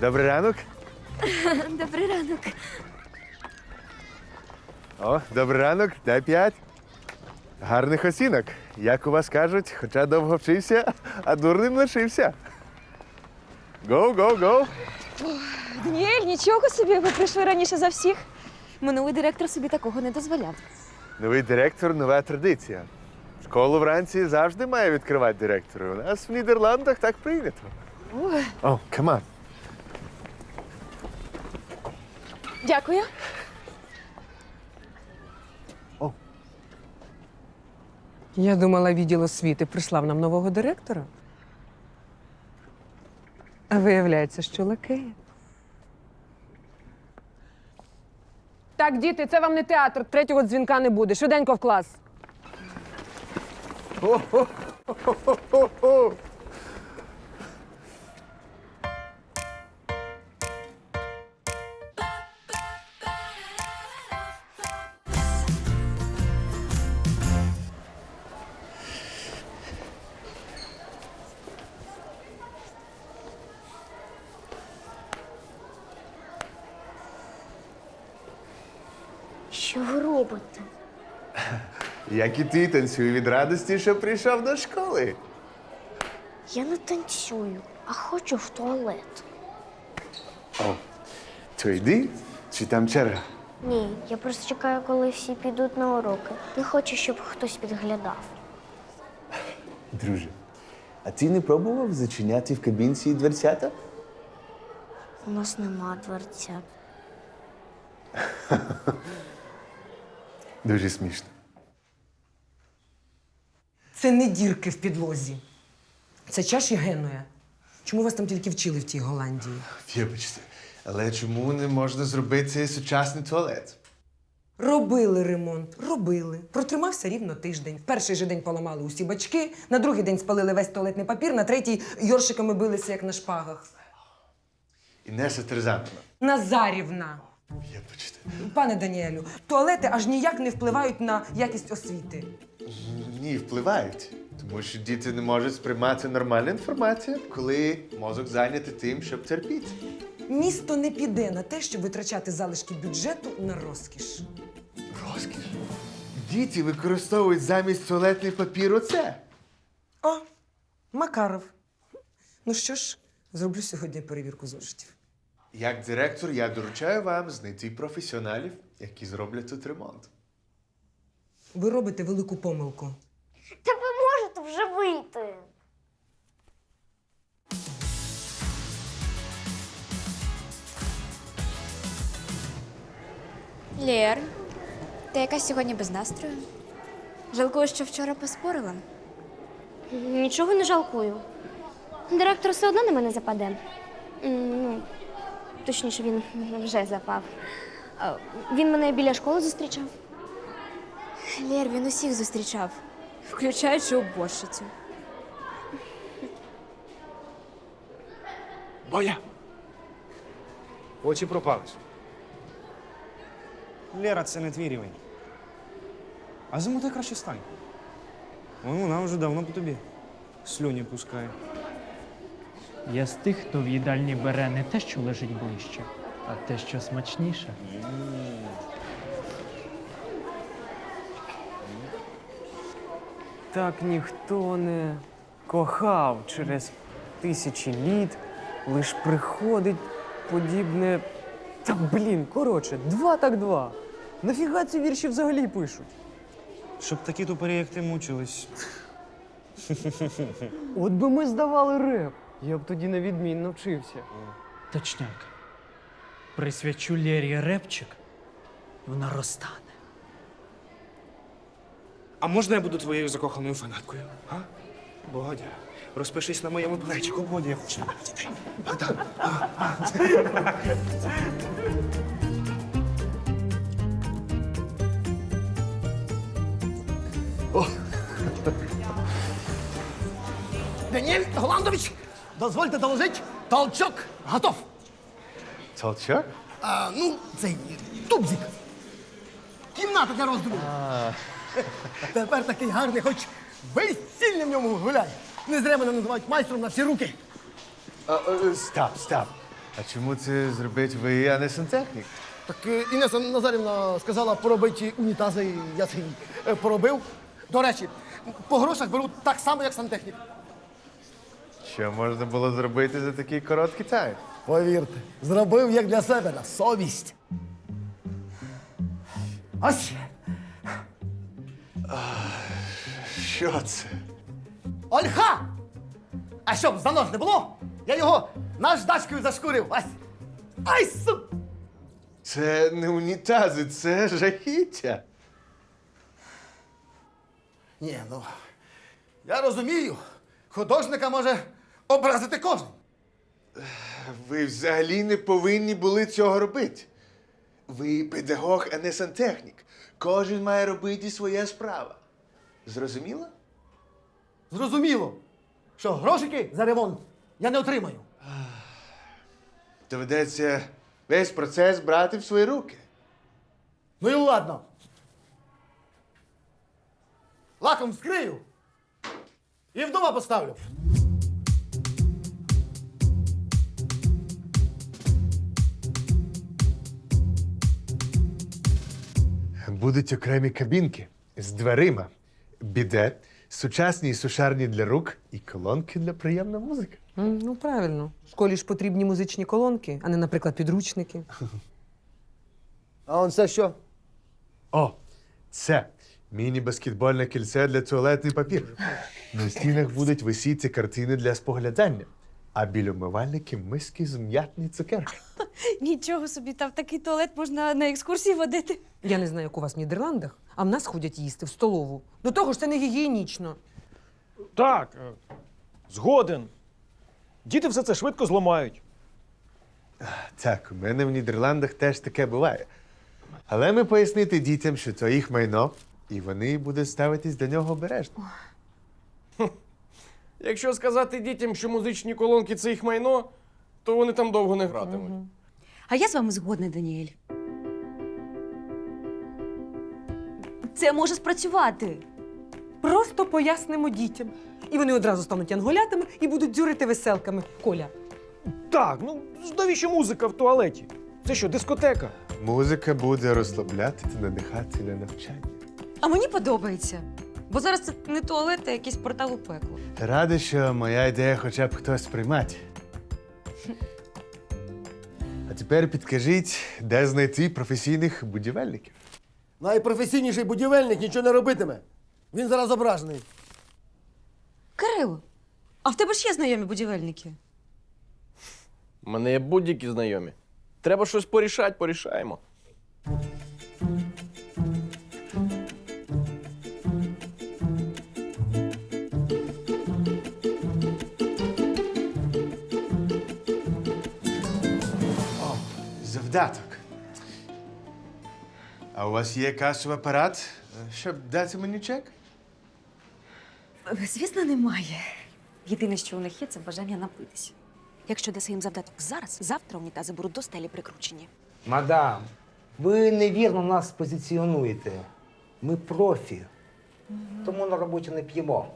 Добрий ранок. Добрий ранок. О, добрий ранок, дай п'ять. Гарних оцінок. Як у вас кажуть, хоча довго вчився, а дурним лишився. Гоу, гоу, гоу. Даніель, нічого собі, ви прийшли раніше за всіх. Минулий директор собі такого не дозволяв. Новий директор, нова традиція. Школу вранці завжди має відкривати директор. У нас в Нідерландах так прийнято. О, каман. Дякую. Я думала, відділ освіти прислав нам нового директора. А виявляється, що лакеє. Так, діти, це вам не театр. Третього дзвінка не буде. Швиденько в клас. Хо-хо. Що? Як і ти танцюю від радості, що прийшов до школи. Я не танцюю, а хочу в туалет. О, то йди, чи там черга? Ні, я просто чекаю, коли всі підуть на уроки. Не хочу, щоб хтось підглядав. Друже, а ти не пробував зачиняти в кабінці дверцята? У нас нема дверцят. Дуже смішно. Це не дірки в підлозі. Це чаші Генуя. Чому вас там тільки вчили в тій Голландії? Вибачте, але чому не можна зробити сучасний туалет? Робили ремонт, робили. Протримався рівно тиждень. В перший же день поламали усі бачки, на другий день спалили весь туалетний папір, на третій йоршиками билися, як на шпагах. Інеса Терзанова. Назарівна. Вибачте. Пане Даніелю, туалети аж ніяк не впливають на якість освіти. Ні, впливають. Тому що діти не можуть сприймати нормальну інформацію, коли мозок зайнятий тим, щоб терпіти. Місто не піде на те, щоб витрачати залишки бюджету на розкіш. Розкіш. Діти використовують замість туалетний папір оце. О, Макаров. Ну що ж, зроблю сьогодні перевірку зошитів. Як директор, я доручаю вам знайти професіоналів, які зроблять тут ремонт. Ви робите велику помилку. Та ви можете вже вийти. Лєр, ти якась сьогодні без настрою? Жалкую, що вчора поспорила. Нічого не жалкую. Директор все одно на мене западе. М, Ну, точніше, він вже запав. Він мене біля школи зустрічав. Лєр, він усіх зустрічав, включаючи уборщицю. Боя! Очі пропались. Лера, це не твій рівень. А замотай краще стань. Ой, вона вже давно по тобі. Слюні пускає. Я з тих, хто в їдальні бере не те, що лежить ближче, а те, що смачніше. Так ніхто не кохав через тисячі літ, лиш приходить подібне. Та блін, коротше, два так два. Нафіга ці вірші взагалі пишуть? Щоб такі тупорі, як ти мучились. От би ми здавали реп. Я б тоді невідмінно вчився. Точняк. Присвячу Лєрі репчик, вона розтане. А можна я буду твоєю закоханою фанаткою? А? Бодя, розпишись на моєму плечику, Бодя, я хочу на дітей. Богдан. Даніель Голландович, дозвольте доложити, толчок готов. Толчок? А, ну, цей тубзик. Кімната для роздуму. Тепер такий гарний, хоч весілля в ньому гуляє. Не зря мене називають майстром на всі руки. Стоп, стоп. А чому це зробить ви, а не сантехнік? Так е, Інеса Назарівна сказала поробити унітази, я це й, е, поробив. До речі, по грошах беру так само, як сантехнік. Що можна було зробити за такий короткий тайм? Повірте, зробив як для себе на совість. Ось Що це? Ольха! А щоб занос не було, я його наждачкою зашкурив. Ось. Ай, су! Це не унітази, це жахіття. Ні, ну я розумію, художника може образити кожен. Ви взагалі не повинні були цього робити. Ви педагог, а не сантехнік. Кожен має робити своя справа. Зрозуміло? Зрозуміло, що грошики за ремонт я не отримаю. Доведеться весь процес брати в свої руки. Ну і ладно. Лаком скрию і вдома поставлю. Будуть окремі кабінки з дверима, біде, сучасні сушарні для рук і колонки для приємної музики. М, Ну, правильно. В школі ж потрібні музичні колонки, а не, наприклад, підручники. А он це що? О, це міні-баскетбольне кільце для туалетний папір. На стінах будуть висіти картини для споглядання, а біля умивальники миски з м'ятні цукерки. Нічого собі, там такий туалет можна на екскурсії водити. Я не знаю, як у вас в Нідерландах, а в нас ходять їсти в столову. До того ж, це не гігієнічно. Так, е, згоден. Діти все це швидко зламають. Так, у мене в Нідерландах теж таке буває. Але ми пояснити дітям, що це їх майно, і вони будуть ставитись до нього обережно. Якщо сказати дітям, що музичні колонки це їх майно, то вони там довго не гратимуть. А я з вами згодна, Даніель. Це може спрацювати. Просто пояснимо дітям. І вони одразу стануть янголятами і будуть дзюрити веселками. Коля. Так, ну навіщо музика в туалеті? Це що, дискотека? Музика буде розслабляти та надихати на навчання. А мені подобається. Бо зараз це не туалет, а якийсь портал у пекло. Радий, що моя ідея хоча б хтось приймать. А тепер підкажіть, де знайти професійних будівельників. Найпрофесійніший будівельник нічого не робитиме. Він зараз ображений. Кирило, а в тебе ж є знайомі будівельники? У мене є будь-які знайомі. Треба щось порішати, порішаємо. Завдаток. А у вас є касовий апарат, щоб дати мені чек? Звісно, немає. Єдине, що у них є, це бажання напитися. Якщо даси їм завдаток зараз, завтра унітази будуть до стелі прикручені. Мадам, ви невірно нас позиціонуєте. Ми профі. Тому на роботі не п'ємо.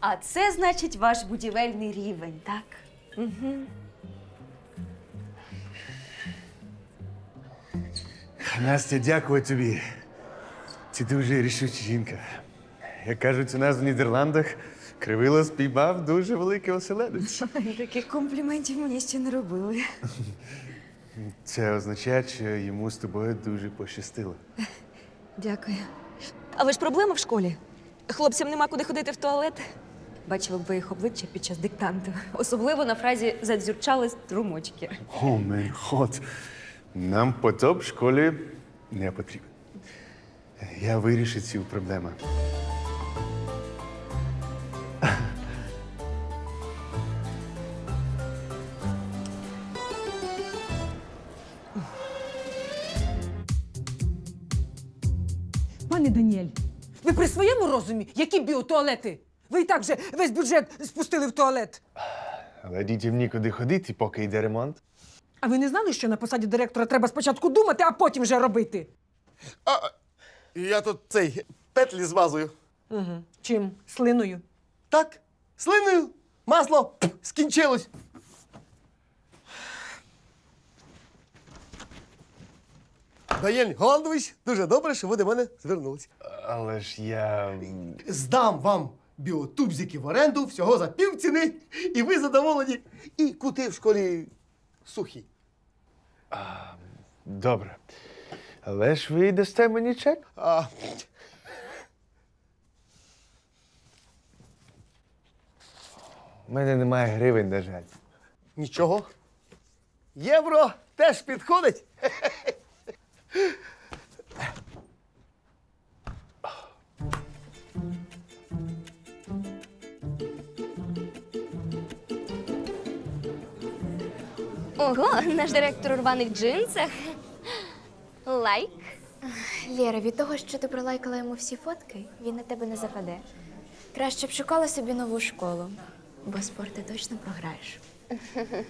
А це значить ваш будівельний рівень, так? Настя, дякую тобі. Ти дуже рішуча жінка. Як кажуть, у нас в Нідерландах кривило спіймав дуже великий оселедець. Таких компліментів мені ще не робили. Це означає, що йому з тобою дуже пощастило. Дякую. Але ж проблема в школі. Хлопцям нема куди ходити в туалет. Бачила б ви їх обличчя під час диктанту. Особливо на фразі задзюрчали струмочки. О, мій ход. Нам потоп в школі не потрібен. Я вирішу цю проблему. Пане Даніель, ви при своєму розумі? Які біотуалети? Ви і так вже весь бюджет спустили в туалет. Але дітям нікуди ходити, поки йде ремонт. А ви не знали, що на посаді директора треба спочатку думати, а потім вже робити? А, я тут цей петлі змазую. Угу. Чим? Слиною. Так, слиною, масло скінчилось. Даніель Голландович, дуже добре, що ви до мене звернулися. Але ж я. Здам вам біотубзики в оренду всього за півціни, і ви задоволені, і кути в школі сухі. Добре. Але ж ви дасте мені чек? А, У мене немає гривень, на жаль. нічого. Євро теж підходить. Ого, наш директор у рваних джинсах. Лайк. Лєра, від того, що ти пролайкала йому всі фотки, він на тебе не западе. Краще б шукала собі нову школу, бо спорт ти точно програєш.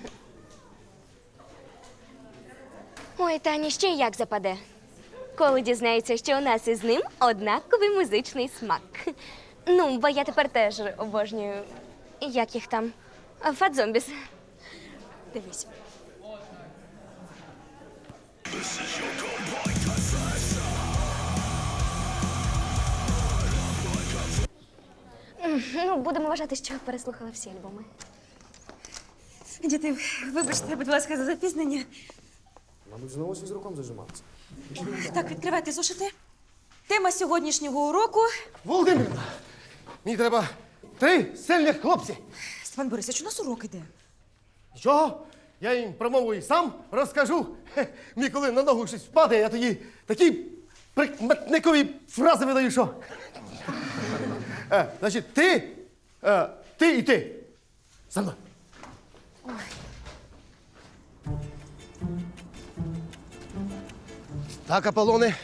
Ой, Тані ще як западе. Коли дізнається, що у нас із ним однаковий музичний смак. Ну, бо я тепер теж обожнюю. Як їх там? Фатзомбіс. Дивись. Ну, будемо вважати, що переслухала всі альбоми. Діти, вибачте, будь ласка, за запізнення. Мабуть, знову з руком зажимався. Так, відкривайте зошити. Тема сьогоднішнього уроку. Володимирівна, мені треба три сильних хлопці. Степан Борисович, у нас урок іде. Нічого, я їм промову і сам розкажу. Хе, Мені коли на ногу щось впаде, я тоді такі прикметникові фрази видаю, що. Е, значить, ти, е, ти і ти. За мною. Так, Аполлоне.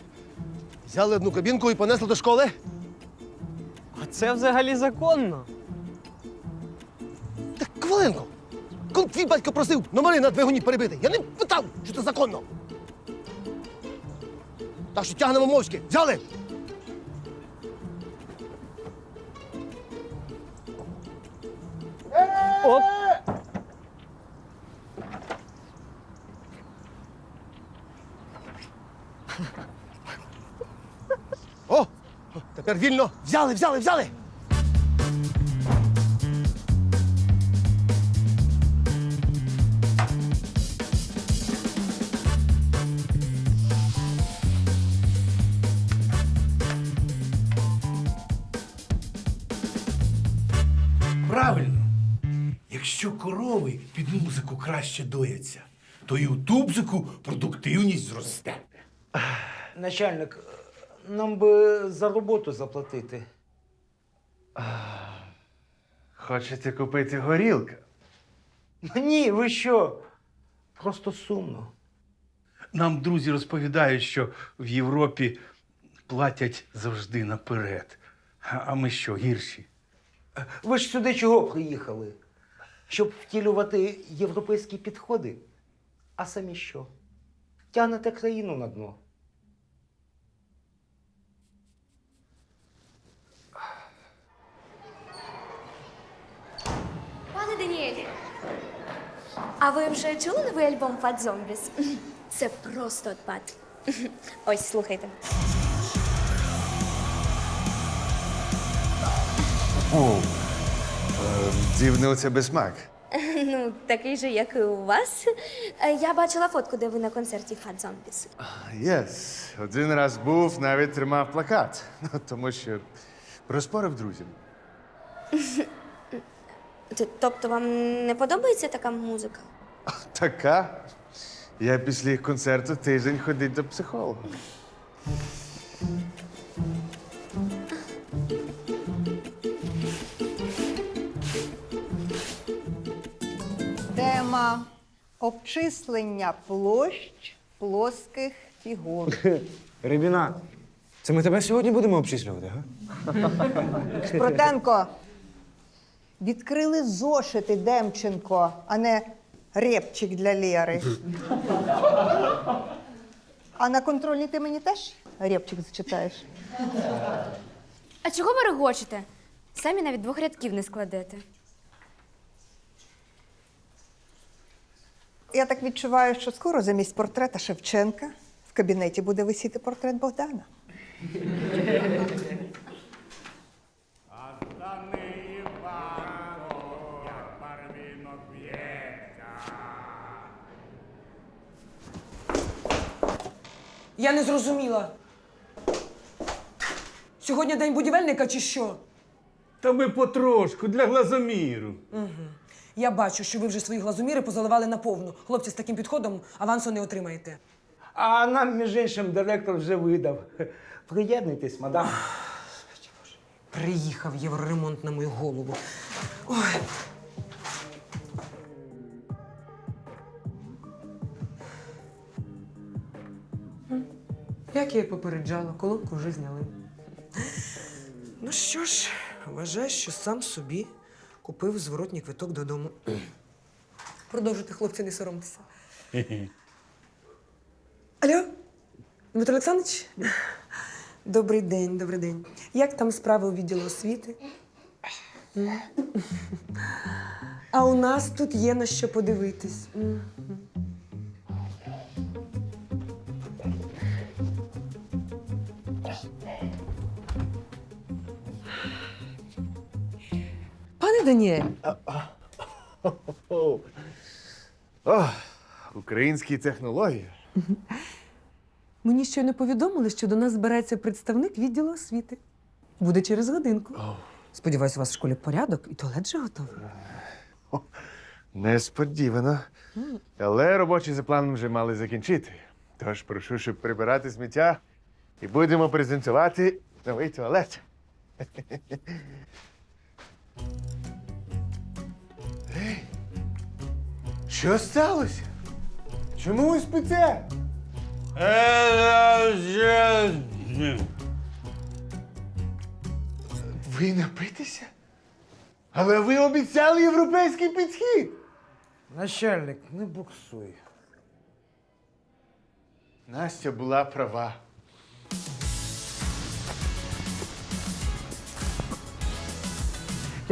Взяли одну кабінку і понесли до школи. А це взагалі законно. Так, хвилинку. Коли твій батько просив номери на двигуні перебити, я не питав, що це законно. Так що тягнемо мовчки. Взяли. Оп! О! Тепер вільно. Взяли, взяли, взяли. Краще дояться, то і у тубзику продуктивність зросте. Начальник, нам би за роботу заплатити. Хочете купити горілка? Ну, Ні, ви що? Просто сумно. Нам друзі розповідають, що в Європі платять завжди наперед. А а ми що, гірші? Ви ж сюди чого приїхали? Щоб втілювати європейські підходи. А самі що? Тягнете країну на дно. Пане Даніель, а ви вже чули новий альбом Fat Zombies? Це просто отпад. Ось, слухайте. О, е, дивний у тебе смак. Ну, такий же, як і у вас. Е, Я бачила фотку, де ви на концерті Fat Zombies. Єс. Один раз був, навіть тримав плакат. Ну, тому що розпорив друзям. Т- Тобто вам не подобається така музика? Така. Я після їх концерту тиждень ходить до психолога. Тема обчислення площ плоских фігур. Рибіна, це ми тебе сьогодні будемо обчислювати, га? Шпротенко, відкрили зошити Демченко, а не репчик для Лєри. А на контрольній ти мені теж репчик зачитаєш? А чого ви регочете? Самі навіть двох рядків не складете. Я так відчуваю, що скоро замість портрета Шевченка В кабінеті буде висіти портрет Богдана. Я не зрозуміла. Сьогодні день будівельника чи що? Та ми потрошку для глазоміру. Я бачу, що ви вже свої глазоміри позаливали наповну. Хлопці, з таким підходом авансу не отримаєте. А нам, між іншим, директор вже видав. Приєднуйтесь, мадам. Приїхав євроремонт на мою голову. Ой. Як я і попереджала, колонку вже зняли. Ну що ж, вважаю, що сам собі купив зворотній квиток додому. Продовжуйте, хлопці, не соромтеся. Алло, Дмитро Олександрович? Добрий день, добрий день. Як там справи у відділу освіти? А у нас тут є на що подивитись. Даніель, О, О, українські технології. мені щойно повідомили, що до нас збирається представник відділу освіти. Буде через годинку. Сподіваюсь, у вас в школі порядок і туалет вже готовий. Несподівано. Але робочі за планом вже мали закінчити. Тож прошу, щоб прибирати сміття і будемо презентувати новий туалет. Ей, що сталося? Чому ви спите? Ви напитеся? Але ви обіцяли європейський підхід. Начальник, не буксуй. Настя була права.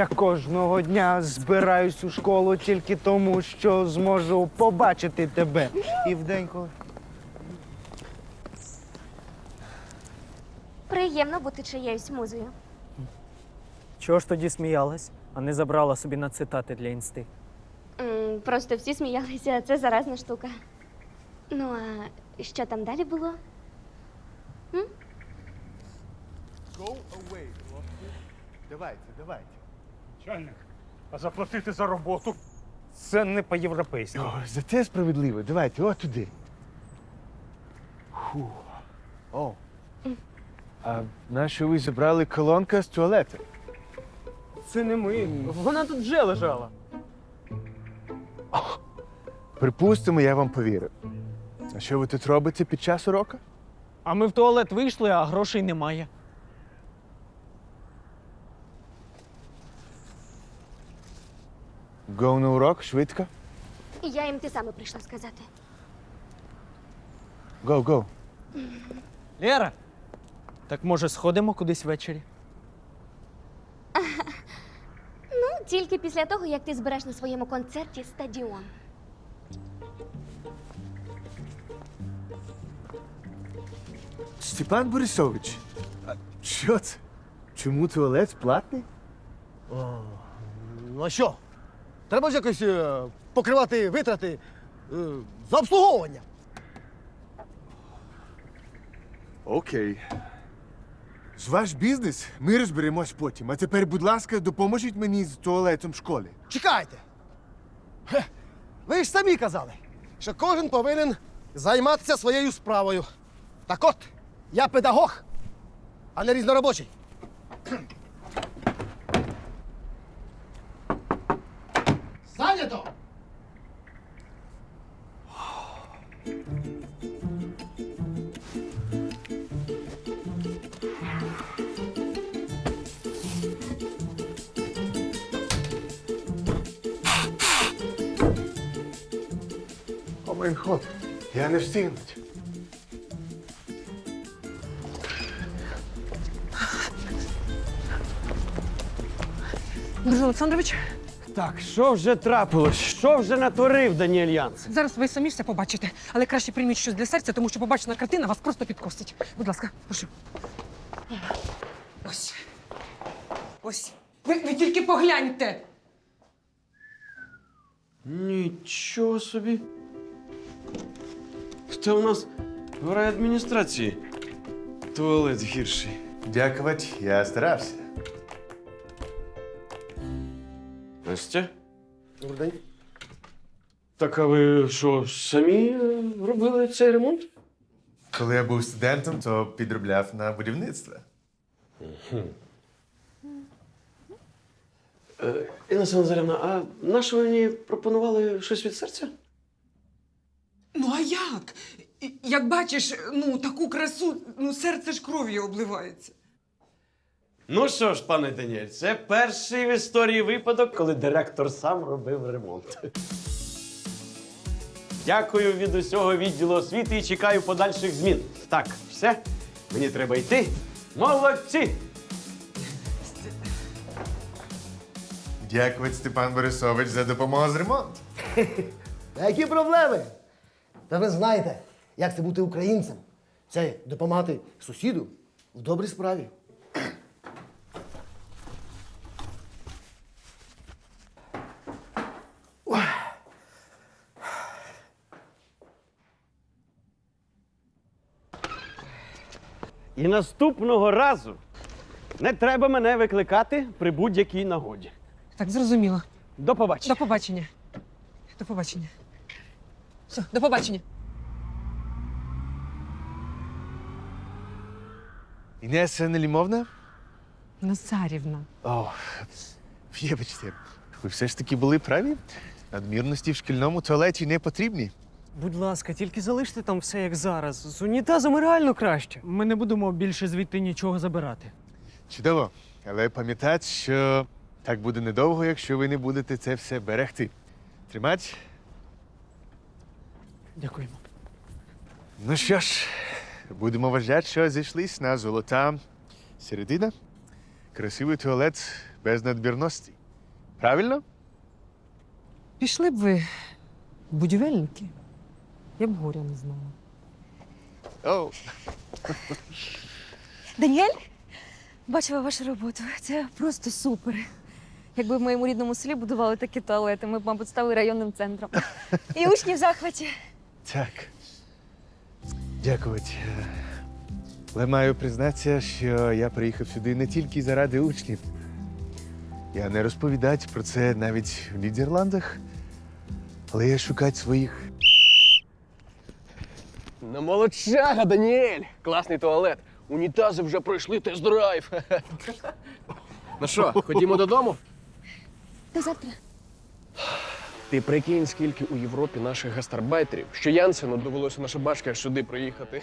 Я кожного дня збираюсь у школу тільки тому, що зможу побачити тебе. І вдень, коли. Приємно бути чиєюсь музою. Чого ж тоді сміялась, а не забрала собі на цитати для інсти? М, Просто всі сміялися, це заразна штука. Ну, а що там далі було? Давайте, давайте. Чальник, а заплатити за роботу це не по-європейськи. О, зате справедливо. Давайте, от туди. Фу. О. А нащо ви забрали колонка з туалету? Це не ми. Вона тут вже лежала. Припустимо, я вам повірив. А що ви тут робите під час уроку? А ми в туалет вийшли, а грошей немає. Го на урок швидко. І я їм те саме прийшла сказати. Го, го. Лєра! Так може сходимо кудись ввечері? Ну, тільки після того, як ти збереш на своєму концерті стадіон. Степан Борисович, а що це? Чому туалет платний? Ну а що? Треба ж якось е, покривати витрати е, за обслуговування. Окей. З ваш бізнес ми розберемось потім. А тепер, будь ласка, допоможіть мені з туалетом в школі. Чекайте. Хе, Ви ж самі казали, що кожен повинен займатися своєю справою. Так от, я педагог, а не різноробочий. Мій ход. Я не встигнуть. Дмитро Олександрович, Так, що вже трапилось? Що вже натворив Даніель Янс? Зараз ви самі все побачите, але краще прийміть щось для серця, тому що побачена картина вас просто підкосить. Будь ласка, прошу. Ось. Ось. Ви, ви тільки погляньте. Нічого собі. Це у нас в райадміністрації. Туалет гірший. Дякувати, я старався. Настя? Добрий день. Так, а ви що, самі е, робили цей ремонт? Коли я був студентом, то підробляв на будівництво. Е, Інеса Назарівна, а на що ви мені пропонували щось від серця? Ну а як? Як бачиш, ну таку красу, ну серце ж кров'ю обливається. Ну що ж, пане Даніель, це перший в історії випадок, коли директор сам робив ремонт. Дякую від усього відділу освіти і чекаю подальших змін. Так, все, мені треба йти. Молодці! Дякувати, Степан Борисович, за допомогу з ремонту. Які проблеми? Та ви знаєте, як це бути українцем? Це допомагати сусіду в добрій справі. І наступного разу не треба мене викликати при будь-якій нагоді. Так, зрозуміло. До побачення. До побачення. До побачення. Все, до побачення. Інеса Нелімовна? Назарівна. О, вибачте, ви все ж таки були праві? Надмірності в шкільному туалеті не потрібні. Будь ласка, тільки залиште там все як зараз. З унітазами реально краще. Ми не будемо більше звідти нічого забирати. Чудово. Але пам'ятайте, що так буде недовго, якщо ви не будете це все берегти. Тримать. Дякуємо. Ну що ж, будемо вважати, що зійшлись на золота середина. Красивий туалет без надмірності. Правильно? Пішли б ви, будівельники. Я б горя не знала. О, Даніель, бачила вашу роботу. Це просто супер. Якби в моєму рідному селі будували такі туалети, ми б, мабуть, стали районним центром. І учні в захваті. Так. Дякувати. Але маю признатися, що я приїхав сюди не тільки заради учнів. Я не розповідати про це навіть в Нідерландах, але я шукати своїх. Ну, молодчага, Даніель! Класний туалет. Унітази вже пройшли тест-драйв. ну що, ходімо додому? До завтра. Ти прикинь, скільки у Європі наших гастарбайтерів, що Янсену довелося на шабашках сюди приїхати.